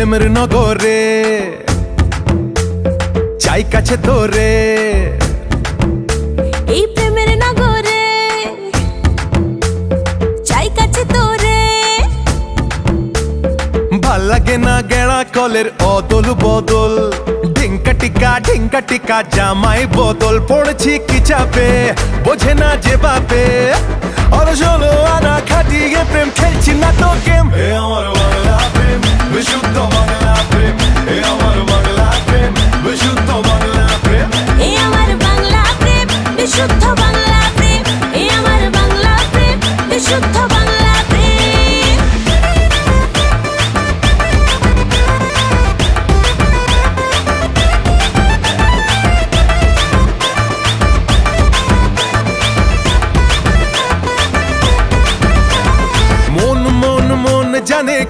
প্রেমের নগরে চাই কাছে তোরে। এই প্রেমের নগরে চাই কাছে তোরে। ভালো লাগে না গেড়া কলের অদল বদল ঢিঙ্কা টিকা ঢিঙ্কা টিকা জামাই বদল পড়েছি কি চাপে বোঝে না যে বাপে। আর চলো আনা খাটিয়ে প্রেম খেলছি না তো গেম এ আমার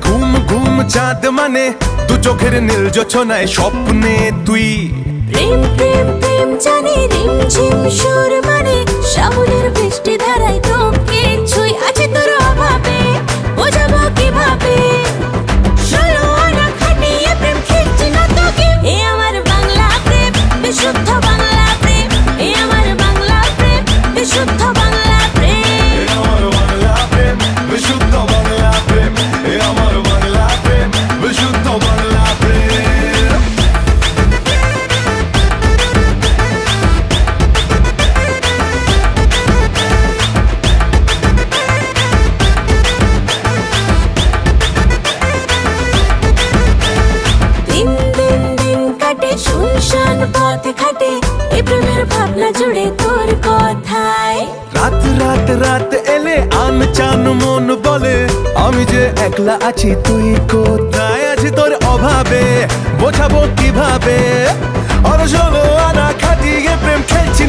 ঘুম ঘুম চাঁদ মানে দু চোখের নীল যোছনায় স্বপ্নে তুই। প্রেম প্রেম প্রেম জানি, রিম, ঝিম, সুর মানে শ্রাবণের বৃষ্টি ধারায় তোকে আছে তোর অভাবে, বোঝাবো কীভাবে? বিশুদ্ধ বাংলা প্রেম। এ আমার বাংলা প্রেম, বিশুদ্ধ প্রেমের ভাবনা জুড়ে তোর কথায়। রাত রাত রাত এলে আন চান মন বলে। আমি যে একলা আছি, তুই কোথায় আছি তোর অভাবে? বোঝাবো কীভাবে? আর চলো আনা খাটিয়ে প্রেম খেলছি